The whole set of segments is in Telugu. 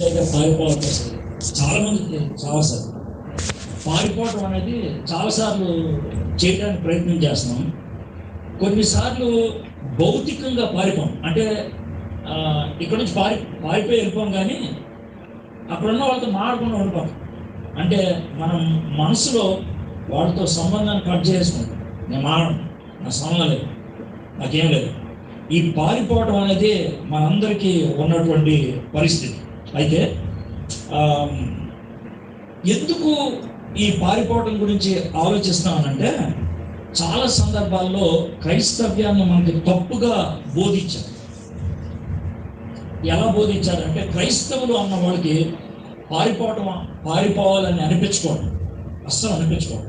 పారిపోవడం చాలా మందికి చాలా సార్. పారిపోవడం అనేది చాలాసార్లు చేయడానికి ప్రయత్నం చేస్తున్నాం. కొన్నిసార్లు భౌతికంగా పారిపోం. అంటే ఇక్కడ నుంచి పారి పారిపోయి వెళ్ళిపోం కానీ అక్కడ ఉన్న వాళ్ళతో మాడకుండా ఉండిపోం. అంటే మనం మనసులో వాళ్ళతో సంబంధాన్ని కట్ చేసుకుంటాం నేను మాడను నా సంబంధం లేదు. నాకేం లేదు. ఈ పారిపోవడం అనేది మనందరికీ ఉన్నటువంటి పరిస్థితి. అయితే ఎందుకు ఈ పారిపోవటం గురించి ఆలోచిస్తామనంటే చాలా సందర్భాల్లో క్రైస్తవ్యాన్ని మనకి తప్పుగా బోధించారు. ఎలా బోధించారంటే క్రైస్తవులు అన్న వాళ్ళకి పారిపోవటం పారిపోవాలని అనిపించుకోవడం అస్సలు అనిపించుకోవడం.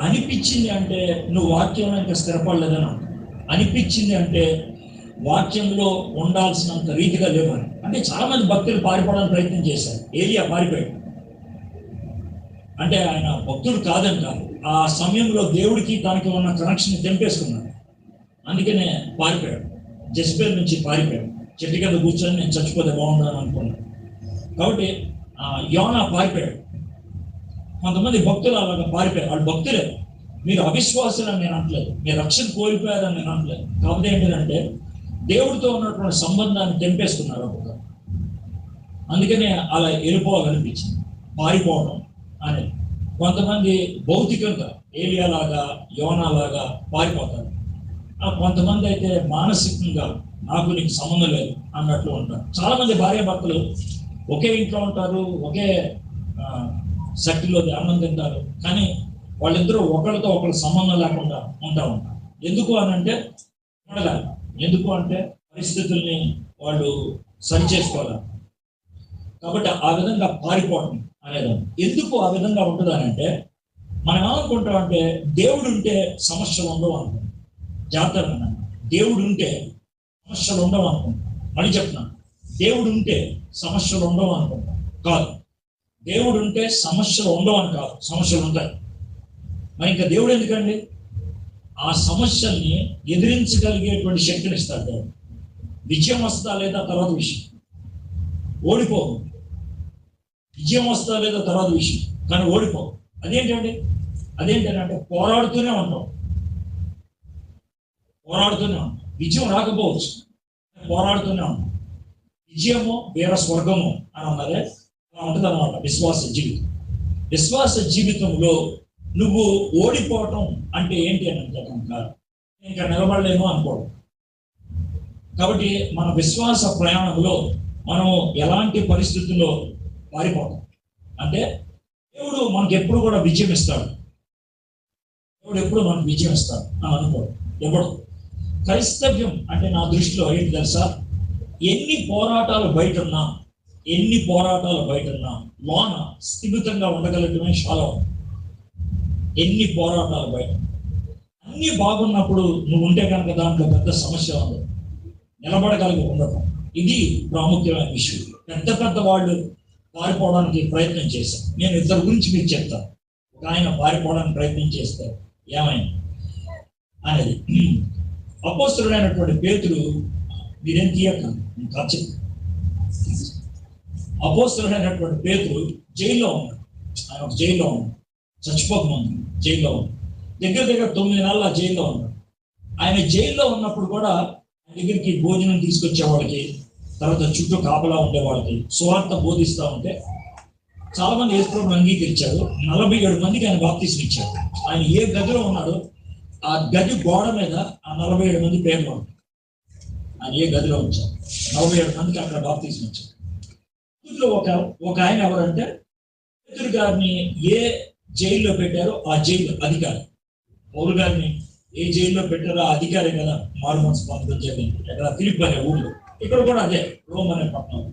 అనిపించింది అంటే నువ్వు వాక్యంలో ఇంకా స్థిరపడలేదని అనిపించింది అంటే వాక్యంలో ఉండాల్సినంత రీతిగా లేవని అంటే చాలా మంది భక్తులు పారిపోవడానికి ప్రయత్నం చేశారు. ఏలియా పారిపోయాడు. అంటే ఆయన భక్తుడు కాదని కాదు. ఆ సమయంలో దేవుడికి తనకి ఉన్న కనెక్షన్ తెంపేసుకున్నాడు. అందుకనే పారిపోయాడు. జస్పేర్ నుంచి పారిపోయాడు. చెట్టు కింద కూర్చొని నేను చచ్చిపోతే బాగుండాలని అనుకున్నాను కాబట్టి యోనా పారిపోయాడు. కొంతమంది భక్తులు అలాగ పారిపోయారు. వాళ్ళు భక్తులే. మీరు అవిశ్వాసులని నేను అనట్లేదు. మీరు రక్షణ కోల్పోయారని నేను అనట్లేదు. కాకపోతే ఏంటంటే దేవుడితో ఉన్నటువంటి సంబంధాన్ని తెంపేసుకున్నారు ఒక్కొక్క అందుకనే అలా వెళ్ళిపోవాలనిపించింది పారిపోవడం అనేది కొంతమంది భౌతికంగా ఏలియాలాగా యోనాలాగా పారిపోతారు కొంతమంది అయితే మానసికంగా నాకు నీకు సంబంధం లేదు అన్నట్లు ఉంటారు. చాలా మంది ఒకే ఇంట్లో ఉంటారు ఒకే శక్తిలో అన్నం తింటారు. కానీ వాళ్ళిద్దరూ ఒకరితో ఒకరు సంబంధం లేకుండా ఉంటా ఉంటారు. ఎందుకు అనంటే ఉండగలరు ఎందుకు అంటే పరిస్థితుల్ని వాళ్ళు సరి చేసుకోవాలి? కాబట్టి ఆ విధంగా పారిపోవడం అనేది ఎందుకు ఆ విధంగా ఉంటుంది అని అంటే మనం ఏమనుకుంటాం అంటే దేవుడు ఉంటే సమస్యలు ఉండవు అనుకుంటాం. జాగ్రత్తగా దేవుడు ఉంటే సమస్యలు ఉండవు అనుకుంటాం. మళ్ళీ చెప్తున్నాను. దేవుడు ఉంటే సమస్యలు ఉండవు అనుకుంటాం. కాదు. దేవుడు ఉంటే సమస్యలు ఉండవు అని కాదు. సమస్యలు ఉంటాయి. మరి ఇంకా దేవుడు ఎందుకండి? ఆ సమస్యల్ని ఎదిరించగలిగేటువంటి శక్తిని ఇస్తాడు దేవుడు. విజయం వస్తుందా లేదా తర్వాత విషయం. ఓడిపో. విజయం వస్తుందా లేదా తర్వాత విషయం. కానీ ఓడిపో. అదేంటండి? అదేంటంటే పోరాడుతూనే ఉంటాం. పోరాడుతూనే ఉంటాం. విజయం రాకపోవచ్చు. పోరాడుతూనే ఉంటాం. విజయము వీర స్వర్గము అని అన్నదే అలా ఉంటుంది అనమాట విశ్వాస జీవితం. విశ్వాస జీవితంలో నువ్వు ఓడిపోవటం అంటే ఏంటి అని అంటే కనుక ఇంకా నిలబడలేము అనుకోవడం కాబట్టి మన విశ్వాస ప్రయాణంలో మనం ఎలాంటి పరిస్థితుల్లో పారిపోతాం అంటే దేవుడు మనకి ఎప్పుడు కూడా విజయం ఇస్తాడు. దేవుడు ఎప్పుడు మనకు విజయం ఇస్తాడు అని అనుకోడు ఎవడు? క్రైస్తవ్యం అంటే నా దృష్టిలో ఏంటి తెలుసా? ఎన్ని పోరాటాలు బయట ఉన్నా ఎన్ని పోరాటాలు బయట ఉన్నా లోన స్థిమితంగా ఉండగలగడమే చాలా. ఉంది. ఎన్ని పోరాటాలు బయట అన్నీ బాగున్నప్పుడు నువ్వు ఉంటే కనుక దాంట్లో పెద్ద సమస్య ఉంది. నిలబడగలిగి ఉండటం. ఇది ప్రాముఖ్యమైన విషయం. పెద్ద పెద్ద వాళ్ళు పారిపోవడానికి ప్రయత్నం చేశారు. నేను ఇద్దరు గురించి మీకు చెప్తాను. ఒక ఆయన పారిపోవడానికి ప్రయత్నం చేస్తే ఏమైంది? అనేది. అపోస్తుడైనటువంటి పేతుడు మీరేం తీయకండి. ఖర్చు అపోస్తుడైనటువంటి పేతుడు జైల్లో ఉన్నాడు. ఆయన ఒక జైల్లో ఉన్నాడు. చచ్చిపోకముందు జైల్లో ఉంది. దగ్గర దగ్గర తొమ్మిది నెలలు ఆ జైల్లో ఉన్నాడు ఆయన జైల్లో ఉన్నప్పుడు కూడా ఆయన దగ్గరికి భోజనం తీసుకొచ్చే వాళ్ళకి తర్వాత చుట్టూ కాపలా ఉండే వాళ్ళకి సువార్త బోధిస్తూ ఉంటే చాలా మంది యేసుప్రభుని అంగీకరించారు. నలభై ఏడు మందికి ఆయన బాప్తీసం ఇచ్చారు. ఆయన ఏ గదిలో ఉన్నాడో ఆ గది గోడ మీద ఆ నలభై ఏడు మంది పేర్లు ఉంటాయి ఆయన ఏ గదిలో ఉంచారు? నలభై ఏడు మందికి అక్కడ బాప్తీసం ఇచ్చారు. ఇందులో ఒక ఒక ఆయన ఎవరంటే పేతురు గారిని ఏ జైల్లో పెట్టారో ఆ జైలు అధికారి. పౌరు గారిని ఏ జైల్లో పెట్టారో ఆ అధికారి కదా మారు మనసు పొందడం జరిగింది ఎక్కడ ఫిలిప్ అనే ఊళ్ళో. ఇక్కడ కూడా అదే రోమ్ అనే పట్టణం.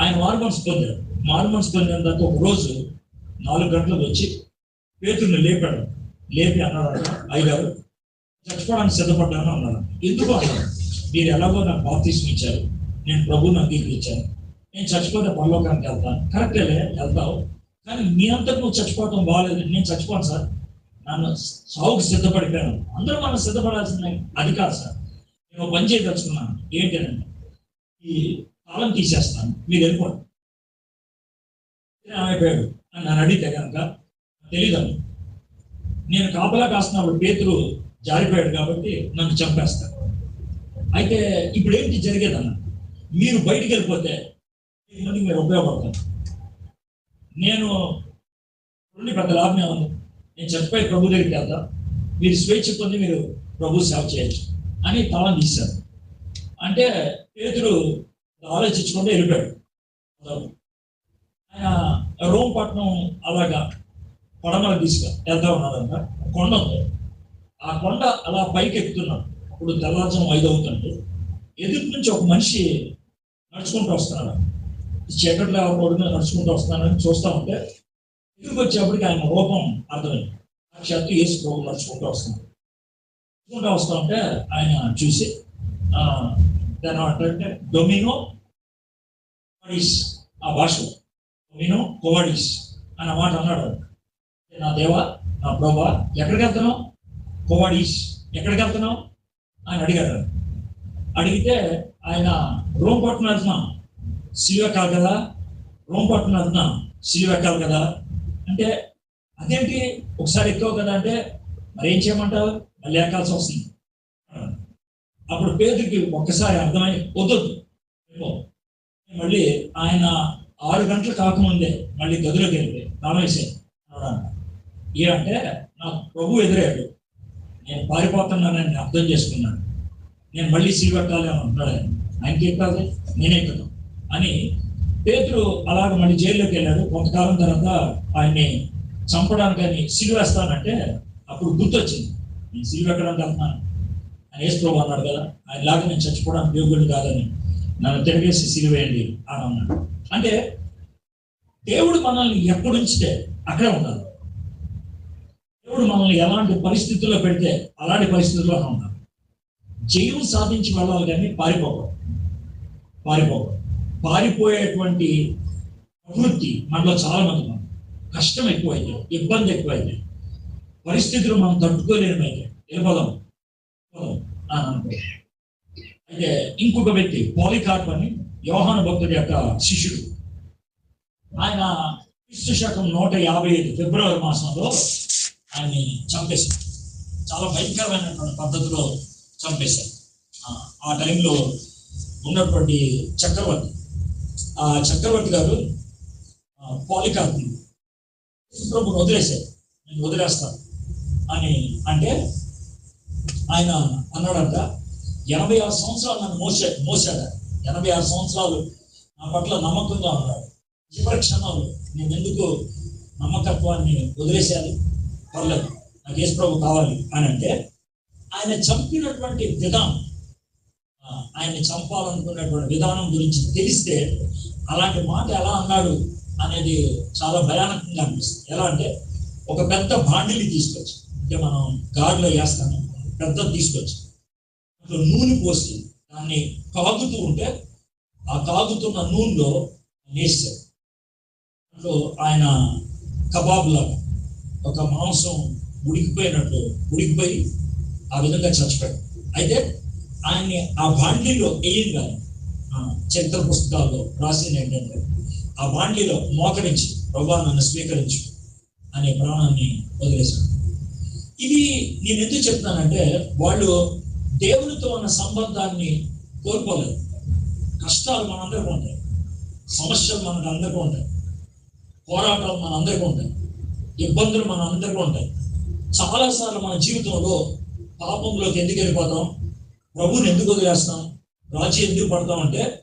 ఆయన మారు పొందారు. మారు పొందిన తర్వాత ఒక రోజు నాలుగు గంటలకు వచ్చి పేతుడిని లేపాడు. లేపి అన్నాడు అయ్యారు చచ్చిపోవడానికి సిద్ధపడ్డాను అన్నాడు. ఎందుకు అన్నాడు? మీరు ఎలాగో నాకు బాప్తీసం ఇచ్చారు. నేను ప్రభువుని అంగీకరించాను. నేను చచ్చిపోతే పరలోకానికి వెళ్తాను. కరెక్టేలే వెళ్తావు. కానీ మీ అంతకు నువ్వు చచ్చిపోవటం బాగాలేదు నేను చచ్చిపోను సార్. నన్ను సావుకు సిద్ధపడిపోయాను. అందరూ మనం సిద్ధపడాల్సిందే. అది కాదు సార్. నేను ఒక పని చేయదలుచుకున్నాను. ఏంటంటే ఈ తాళం తీసేస్తాను. మీరు వెళ్ళిపోండి. ఏమైపోయాడు అని నన్ను అడిగితే కనుక తెలియదు నేను కాపలా కాస్తున్నప్పుడు పేతులు జారిపోయాడు కాబట్టి నన్ను చంపేస్తాడు అయితే ఇప్పుడు ఏంటి జరిగేదన్న? మీరు బయటికి వెళ్ళిపోతే మీరు ఉపయోగపడతారు. నేను రెండు పెద్ద లాభం ఏముంది నేను చనిపోయి ప్రభు దగ్గరికి వెళ్తా. మీరు స్వేచ్ఛ పొంది మీరు ప్రభు సేవ చేయొచ్చు అని తలం తీశారు. అంటే పేతుడు ఆలోచించుకుంటే వెళ్ళిపోయాడు. ఆయన రోమ్ పట్టణం అలాగా పడమల తీసుకు వెళ్తా ఉన్నాడంట. కొండ ఉంది. ఆ కొండ అలా పైకి ఎక్కుతున్నాడు. అప్పుడు తెల్లవారుజాము ఐదు అవుతుంటే ఎదురు నుంచి ఒక మనిషి నడుచుకుంటూ వస్తున్నాడు. చీకట్లో రోడ్డు నడుచుకుంటూ వస్తానని చూస్తా ఉంటే తిరిగి వచ్చేప్పటికి ఆయన రూపం అర్థమైంది. సాక్షాత్తు యేసు ప్రభు నడుచుకుంటూ వస్తున్నాడు. నడుచుకుంటూ వస్తూ ఉంటే ఆయన చూసి దాని అంటే డొమినో కోవాడిస్ ఆ భాష డొమినో కోవాడిస్ అన్న మాట అన్నాడు నా దేవా నా ప్రభా ఎక్కడికి వెళ్తున్నావు? కోవాడిస్ ఎక్కడికి వెళ్తున్నావు? ఆయన అడిగాడు అడిగితే ఆయన రోమ్ పట్టున వెళ్తున్నాం సిలువెక్కాలి కదా రోమ్ పట్టున వెళ్తున్నాం సిలువెక్కాలి కదా అంటే అదేంటి? ఒకసారి ఎక్కువ కదా అంటే మరి ఏం చేయమంటావు? మళ్ళీ ఎక్కాల్సి వస్తుంది. అప్పుడు పేదరికి ఒక్కసారి అర్థమై వద్దొద్దు మళ్ళీ ఆయన ఆరు గంటలు కాకముందే మళ్ళీ గదిలోకి వెళ్ళి రామేశ్వరం ఏ అంటే నాకు ప్రభు ఎదురాడు నేను పారిపోతున్నానని అర్థం చేసుకున్నాను. నేను మళ్ళీ సిల్వెట్టాలి అని అంటున్నాడు ఆయన. ఆయనకి ఎక్కాలి నేనే ఎక్కుతాను. అని పేతురు అలాగ మళ్ళీ జైల్లోకి వెళ్ళాడు. కొంతకాలం తర్వాత ఆయన్ని చంపడానికని సిలువేస్తానంటే అప్పుడు గుర్తొచ్చింది. నేను సిలువెక్కడానికి వెళ్తున్నాను ఆయన యేసు అన్నాడు కదా ఆయన లాగా నేను చచ్చిపోవడానికి యోగ్యుడు కాదని. నన్ను తిరిగేసి సిలువేయండి అని అన్నాడు. అంటే దేవుడు మనల్ని ఎక్కడుంచితే అక్కడే ఉండాలి. దేవుడు మనల్ని ఎలాంటి పరిస్థితుల్లో పెడితే అలాంటి పరిస్థితుల్లో ఉండాలి. జయం సాధించి వెళ్ళాలి కానీ పారిపోకూడదు. పారిపోకూడదు. పారిపోయేటువంటి ప్రవృత్తి మనలో చాలా మంది కష్టం ఎక్కువైంది ఇబ్బంది ఎక్కువైంది. పరిస్థితులు మనం తట్టుకోలేనిమైతే వెళ్ళిపోదాం వెళ్ళిపోదాం అయితే ఇంకొక వ్యక్తి పాలికార్ప్ అని యోహాను భక్తుడి యొక్క శిష్యుడు. ఆయన క్రీస్తు శకం నూట యాభై ఐదు ఫిబ్రవరి మాసంలో ఆయన్ని చంపేశారు. చాలా భయంకరమైనటువంటి పద్ధతిలో చంపేశారు. ఆ టైంలో ఉన్నటువంటి చక్రవర్తి ఆ చక్రవర్తి గారు పాలికార్ప్ ప్రభుని వదిలేశారు. నేను వదిలేస్తాను. అని అంటే ఆయన అన్నాడంట ఎనభై ఆరు సంవత్సరాలు నన్ను మోసా మోసాడు? ఎనభై ఆరు సంవత్సరాలు నా పట్ల నమ్మకంగా ఉన్నాడు. చివరి క్షణాలు నేను ఎందుకు నమ్మకత్వాన్ని వదిలేశాను? పర్లేదు నాకు యేసు ప్రభు కావాలి అని అంటే ఆయన చంపినటువంటి విధానం ఆయన ఆయన్ని చంపాలనుకున్నటువంటి విధానం గురించి తెలిస్తే అలాంటి మాట ఎలా అన్నాడు అనేది చాలా భయానకంగా అనిపిస్తుంది. ఎలా అంటే ఒక పెద్ద బాండిని తీసుకొచ్చి అంటే మనం గాడిలో వేస్తాము పెద్ద తీసుకొచ్చి అందులో నూనె పోసి దాన్ని కాగుతూ ఉంటే ఆ కాగుతున్న నూనెలో నేస్తారు దాంట్లో ఆయన కబాబ్ లాగా ఒక మాంసం ఉడికిపోయినట్టు ఉడికిపోయి ఆ విధంగా చచ్చిపోయాడు. అయితే ఆయన్ని ఆ బాండ్లీలో వేయంగానే ఆ, చరిత్ర పుస్తకాల్లో రాసింది ఏంటంటే ఆ బాండ్లీలో మోకరించి ప్రభా నన్ను స్వీకరించు అనే ప్రాణాన్ని వదిలేశాడు. ఇది నేను ఎందుకు చెప్తానంటే వాళ్ళు దేవునితో ఉన్న సంబంధాన్ని కోల్పోలేదు. కష్టాలు మనందరికీ ఉంటాయి. సమస్యలు మనకు అందరికీ ఉంటాయి. పోరాటాలు మన అందరికీ ఉంటాయి. ఇబ్బందులు మన అందరికీ ఉంటాయి. చాలాసార్లు మన జీవితంలో పాపంలోకి ఎందుకు వెళ్ళిపోతాం? ప్రభుని ఎందుకు వదిలేస్తాం? రాజీ ఎందుకు పడతాం అంటే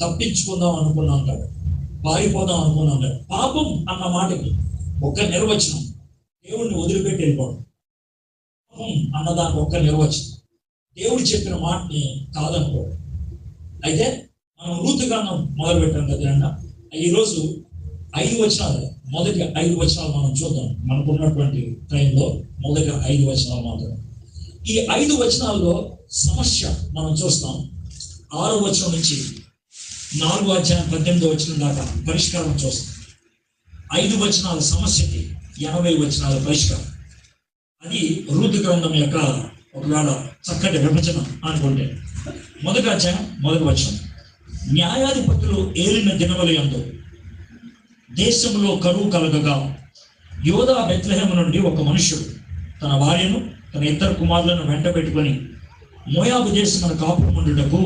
తప్పించుకుందాం అనుకున్నాం కాదు పారిపోదాం అనుకున్నాం కాదు పాపం అన్న మాటకి ఒక్క నిర్వచనం దేవుడిని వదిలిపెట్టి వెళ్ళిపోవడం. పాపం అన్నదానికి ఒక్క నిర్వచనం. దేవుడు చెప్పిన మాటని కాదనుకోవడం. అయితే మనం రూతుగానం మొదలు పెట్టాం కదా ఈరోజు ఐదు వచనాలు మొదటి ఐదు వచనాలు మనం చూద్దాం. మనకున్నటువంటి టైంలో మొదటి ఐదు వచనాలు మాత్రం ఈ ఐదు వచనాల్లో సమస్య మనం చూస్తాం. ఆరో వచనం నుంచి నాలుగో అధ్యాయం పద్దెనిమిదో వచనం దాకా పరిష్కారం చూస్తాం. ఐదు వచనాల సమస్యకి ఎనభై వచనాల పరిష్కారం. అది ఋతు గ్రంథం యొక్క ఒకవేళ చక్కటి విభజన అనుకుంటే. మొదటి అధ్యాయం మొదటి వచనం. న్యాయాధిపతులు ఏలిన దినవలయంలో దేశంలో కరువు కలగగా యోధా బెత్లహేమ నుండి ఒక మనుష్యుడు తన భార్యను తన ఇద్దరు కుమారులను వెంట పెట్టుకొని మోయాబు దేశం కాపుకుండుటకు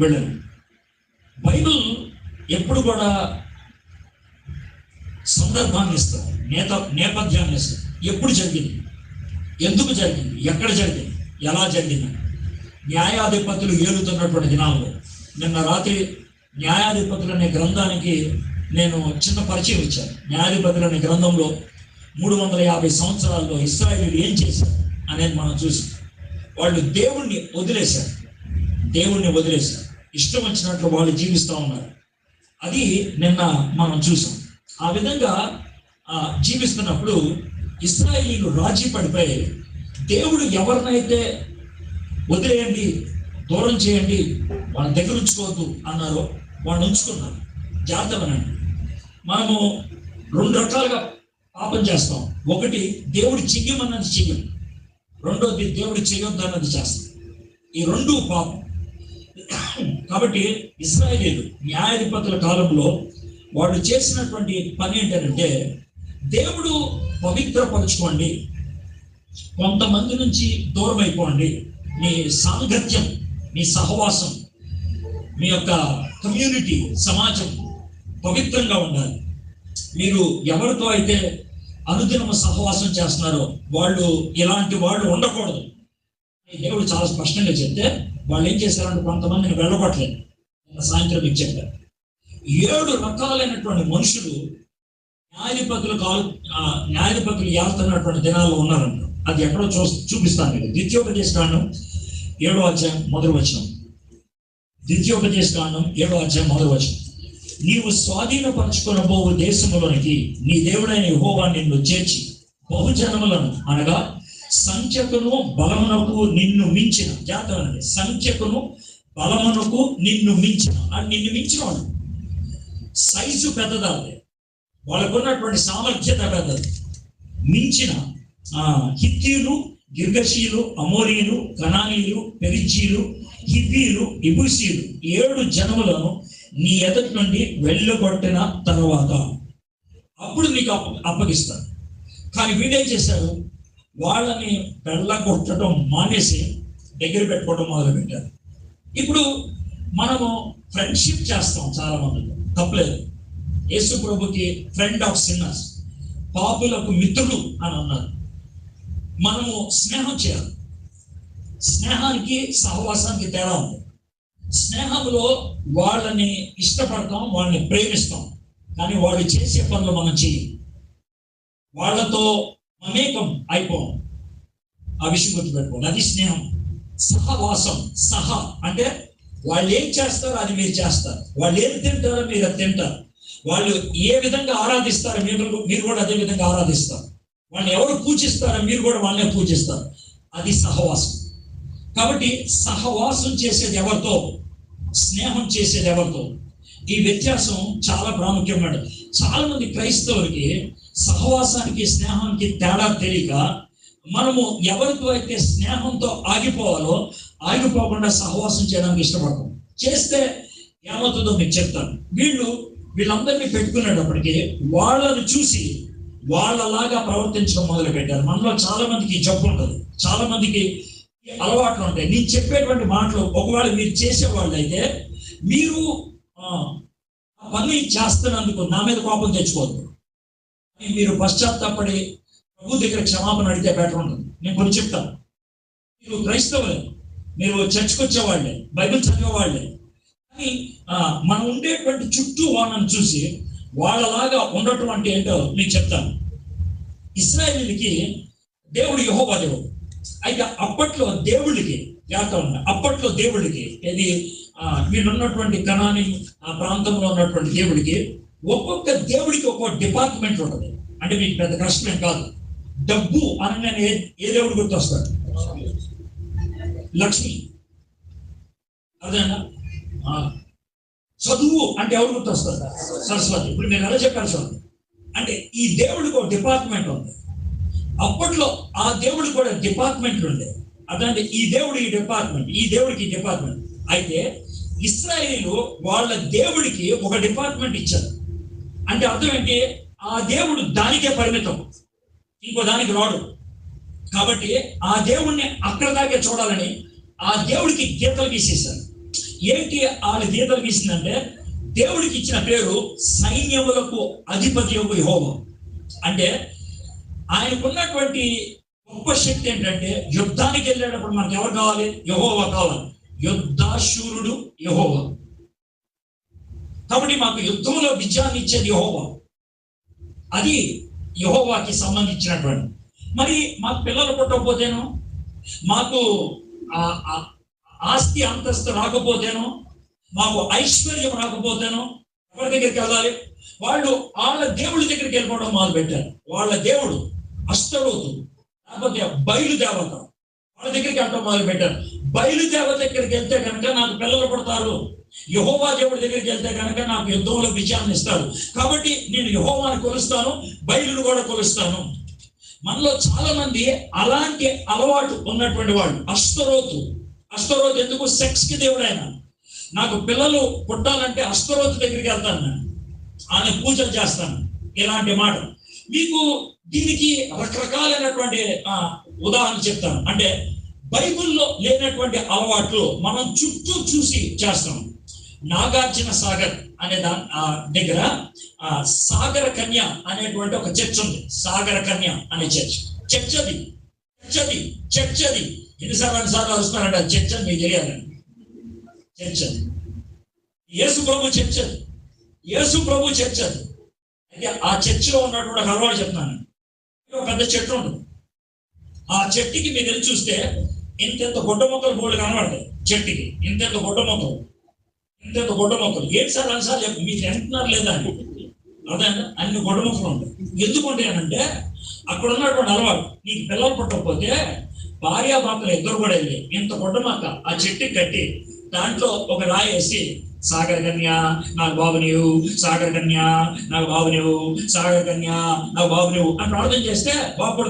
వెళ్ళను. బైబిల్ ఎప్పుడు కూడా సందర్భాన్ని ఇస్తారు నేత నేపథ్యాన్ని ఇస్తారు ఎప్పుడు జరిగింది? ఎందుకు జరిగింది? ఎక్కడ జరిగింది? ఎలా జరిగింది? న్యాయాధిపతులు ఏలుతున్నటువంటి దినాల్లో నిన్న రాత్రి న్యాయాధిపతులు అనే గ్రంథానికి నేను చిన్న పరిచయం ఇచ్చాను. న్యాయాధిపతులు అనే గ్రంథంలో మూడు వందల యాభై సంవత్సరాల్లో ఇస్రాయేల్ ఏం చేశారు అనేది మనం చూసాం. వాళ్ళు దేవుణ్ణి వదిలేశారు. దేవుణ్ణి వదిలేశారు. ఇష్టం వచ్చినట్లు వాళ్ళు జీవిస్తూ ఉన్నారు. అది నిన్న మనం చూసాం. ఆ విధంగా ఆ, జీవిస్తున్నప్పుడు ఇస్రాయిలీలు రాజీ పడిపోయి దేవుడు ఎవరినైతే వదిలేయండి దూరం చేయండి వాళ్ళ దగ్గర ఉంచుకోవద్దు అన్నారో వాళ్ళు ఉంచుకున్నారు. జాగ్రత్తమనండి మనము రెండు రకాలుగా పాపం చేస్తాం. ఒకటి దేవుడు చెయ్యమన్నది చెయ్యం. రెండోది దేవుడు చేయొద్దన్నది చేస్తాడు. ఈ రెండు పాపం. కాబట్టి ఇస్రాయేలీలు న్యాయాధిపతుల కాలంలో వాళ్ళు చేసినటువంటి పని ఏంటంటే దేవుడు పవిత్రపరచుకోండి కొంతమంది నుంచి దూరం అయిపోండి మీ సాంగత్యం మీ సహవాసం మీ యొక్క కమ్యూనిటీ సమాజం పవిత్రంగా ఉండాలి. మీరు ఎవరితో అయితే అనుదినము సహవాసం చేస్తున్నారో. వాళ్ళు ఇలాంటి వాళ్ళు ఉండకూడదు. దేవుడు చాలా స్పష్టంగా చెప్తే వాళ్ళు ఏం చేశారంటే కొంతమందిని వెళ్ళగొట్టలేదు. నిన్న సాయంత్రం మీకు చెప్పారు ఏడు రకాలైనటువంటి మనుషులు న్యాయాధిపతులు కాల్ ఆ, న్యాయాధిపతులు ఏళ్తున్నటువంటి దినాల్లో ఉన్నారంట. అది ఎక్కడో చూ చూపిస్తాను మీకు. ద్వితీయోపదేశ కాండం ఏడో అధ్యాయం మొదటి వచనం. ద్వితీయోపదేశ కాండం ఏడో అధ్యాయం మొదటి వచనం. నీవు స్వాధీనపరచుకునబోవు దేశములోనికి నీ దేవుడైన యెహోవా నిన్ను చేర్చి బహుజనములను అనగా సంఖ్యకును బలమునకు నిన్ను మించిన జాతరండి సంఖ్యకును బలమునకు నిన్ను మించిన. అని నిన్ను మించిన వాడు. సైజు పెద్దదాది వాళ్ళకున్నటువంటి సామర్థ్యత పెద్దది. మించిన ఆ హిత్తీలు అమోరీలు కణానీలు పెరిజీలు హిబ్బీలు ఇబుసీలు ఏడు జనములను నీ ఎదుటి నుండి వెళ్ళగొట్టిన తర్వాత అప్పుడు నీకు అప్ప అప్పగిస్తారు కానీ వీడేం చేశారు వాళ్ళని వెళ్ళగొట్టడం మానేసి దగ్గర పెట్టుకోవడం మొదలుపెట్టారు ఇప్పుడు మనము ఫ్రెండ్షిప్ చేస్తాం చాలా మంది తప్పలేదు. యేసు ప్రభుకి ఫ్రెండ్ ఆఫ్ సిన్నర్స్ పాపులకు మిత్రుడు అని అన్నారు. మనము స్నేహం చేయాలి. స్నేహానికి సహవాసానికి తేడా ఉంది. స్నేహంలో వాళ్ళని ఇష్టపడతాం వాళ్ళని ప్రేమిస్తాం. కానీ వాళ్ళు చేసే పనులు మనం చేయం వాళ్ళతో మమేకం అయిపోం. ఆ విషయం గుర్తుపెట్టుకోండి. అది స్నేహం. సహవాసం సహ అంటే వాళ్ళు ఏం చేస్తారో అది మీరు చేస్తారు. వాళ్ళు ఏం తింటారో మీరు అది తింటారు. వాళ్ళు ఏ విధంగా ఆరాధిస్తారో మీరు మీరు కూడా అదే విధంగా ఆరాధిస్తారు. వాళ్ళని ఎవరు పూజిస్తారో మీరు కూడా వాళ్ళనే పూజిస్తారు. అది సహవాసం. కాబట్టి సహవాసం చేసేది ఎవరితో? స్నేహం చేసేది ఎవరితో? ఈ వ్యత్యాసం చాలా ప్రాముఖ్యమైనది చాలా మంది క్రైస్తవులకి సహవాసానికి స్నేహానికి తేడా తెలియక మనము ఎవరితో అయితే స్నేహంతో ఆగిపోవాలో ఆగిపోకుండా సహవాసం చేయడానికి ఇష్టపడతాం. చేస్తే ఏమవుతుందో మీకు చెప్తాను. వీళ్ళు వీళ్ళందరినీ పెట్టుకునేటప్పటికీ వాళ్ళను చూసి వాళ్ళలాగా ప్రవర్తించడం మొదలు పెట్టారు మనలో చాలా మందికి జబ్బు ఉంటుంది. చాలా మందికి అలవాట్లు ఉంటాయి. నేను చెప్పేటువంటి మాటలు ఒకవేళ మీరు చేసేవాళ్ళు అయితే మీరు ఆ, పని చేస్తున్నందుకు నా మీద కోపం తెచ్చుకోవద్దు. మీరు పశ్చాత్తాపడి ప్రభు దగ్గర క్షమాపణ అడిగితే బెటర్ ఉంటుంది. నేను కొన్ని చెప్తాను. మీరు క్రైస్తవులే. మీరు చర్చకు వచ్చేవాళ్ళే. బైబిల్ చదివేవాళ్ళే. కానీ మనం ఉండేటువంటి చుట్టూ వాళ్ళని చూసి వాళ్ళలాగా ఉండటం అంటే ఏంటో మీకు చెప్తాను. ఇస్రాయేలీలకి దేవుడు యెహోవా దేవుడు. అయితే అప్పట్లో దేవుడికి జాగ్రత్త ఉన్న అప్పట్లో దేవుడికి ఇది ఆ, వీళ్ళున్నటువంటి కణాని ఆ ప్రాంతంలో ఉన్నటువంటి దేవుడికి ఒక్కొక్క దేవుడికి ఒక్కొక్క డిపార్ట్మెంట్ ఉంటుంది. అంటే మీకు పెద్ద కష్టమేం కాదు. డబ్బు అనగానే ఏ ఏ దేవుడు గుర్తొస్తాడు? లక్ష్మి. అదేనా ఆ, చదువు అంటే ఎవరు గుర్తొస్తారు? సరస్వతి. ఇప్పుడు మీరు ఎలా చెప్పారు సార్ అంటే ఈ దేవుడికి ఒక డిపార్ట్మెంట్ ఉంది. అప్పట్లో ఆ దేవుడు కూడా డిపార్ట్మెంట్లు ఉండే అదంటే ఈ దేవుడు ఈ డిపార్ట్మెంట్ ఈ దేవుడికి ఈ డిపార్ట్మెంట్. అయితే ఇస్రాయేలు వాళ్ళ దేవుడికి ఒక డిపార్ట్మెంట్ ఇచ్చారు. అంటే అర్థం ఏంటి? ఆ దేవుడు దానికే పరిమితం. ఇంకో దానికి రాడు. కాబట్టి ఆ దేవుణ్ణి అక్కడ దాకే చూడాలని ఆ దేవుడికి గీతలు గీసేశారు. ఏంటి వాళ్ళ గీతలు గీసిందంటే దేవుడికి ఇచ్చిన పేరు సైన్యములకు అధిపతి హోమం అంటే ఆయనకున్నటువంటి గొప్ప శక్తి ఏంటంటే యుద్ధానికి వెళ్ళేటప్పుడు మనకు ఎవరు కావాలి? యహోవా కావాలి. యుద్ధాశూరుడు యహోవా. కాబట్టి మాకు యుద్ధంలో విజయాన్ని ఇచ్చేది యహోవా. అది యహోవాకి సంబంధించినటువంటి. మరి మాకు పిల్లలు పుట్టకపోతేనో? మాకు ఆ- ఆస్తి అంతస్తు రాకపోతేనో? మాకు ఐశ్వర్యం రాకపోతేనో? ఎవరి దగ్గరికి వెళ్ళాలి? వాళ్ళు వాళ్ళ దేవుడి దగ్గరికి వెళ్ళిపోవడం మొదలు పెట్టారు వాళ్ళ దేవుడు అష్టరోతు లేకపోతే బయలు దేవత. వాళ్ళ దగ్గరికి వెళ్ళడం మొదలు పెట్టారు బయలు దేవత దగ్గరికి వెళ్తే కనుక నాకు పిల్లలు పడతారు. యహోవా దేవుడి దగ్గరికి వెళ్తే కనుక నాకు యుద్ధంలో విజయాన్ని ఇస్తాడు. కాబట్టి నేను యహోవాని కొలుస్తాను బయలును కూడా కొలుస్తాను. మనలో చాలా మంది అలాంటి అలవాటు ఉన్నటువంటి వాళ్ళు. అష్టరోతు అష్టరోతు ఎందుకు? సెక్స్కి దేవుడైన. నాకు పిల్లలు పుట్టాలంటే అష్టరోతు దగ్గరికి వెళ్తాను నేను. ఆయన పూజలు చేస్తాను. ఇలాంటి మాట. మీకు దీనికి రకరకాలైనటువంటి ఉదాహరణ చెప్తాను. అంటే బైబిల్లో లేనటువంటి అలవాట్లు మనం చుట్టూ చూసి చేస్తాం. నాగార్జున సాగర్ అనే దా ఆ దగ్గర ఆ సాగర కన్య అనేటువంటి ఒక చర్చ్ ఉంది. సాగర కన్య అనే చర్చ్. చర్చ్ అది. చర్చ్ అది. చర్చ్ అది. ఎన్నిసార్లు అన్నిసార్లు అరుస్తారంట చర్చ్ అని మీకు తెలియాలండి చర్చ్ అది. యేసు ప్రభు చర్చ్ అది. యేసు ప్రభు చర్చ్ అది. ఆ చర్చిలో ఉన్నటువంటి ఒక అలవాటు చెప్తాను ఒక పెద్ద చెట్టు ఉంటుంది ఆ చెట్టుకి మీరు వెళ్ళి చూస్తే ఇంతెంత గొడ్డ మొక్కలు బోర్డు కనబడతాయి. చెట్టుకి ఇంతెంత గొడ్డ మొక్కలు. ఇంతెంత గొడ్డ మొక్కలు. ఏం సార్? అన్నిసార్లు చెప్పు మీరు ఎంటున్నారు లేదా అని. అదే అన్ని గొడ్డ మొక్కలు ఉంటాయి ఎందుకు అంటే అక్కడ ఉన్నటువంటి అలవాటు. నీకు పిల్లలు పుట్టకపోతే భార్యాభర్తలు ఇద్దరు కూడా వెళ్ళి ఇంత గొడ్డ మొక్క ఆ చెట్టుకి కట్టి దాంట్లో ఒక రాయి వేసి సాగర్ కన్య నాకు బాబు నీవు సాగర కన్య నాకు బాబు నీవు సాగర కన్య నాకు బాబు నీవు అని ప్రార్థన చేస్తే బాగుపడుతుంది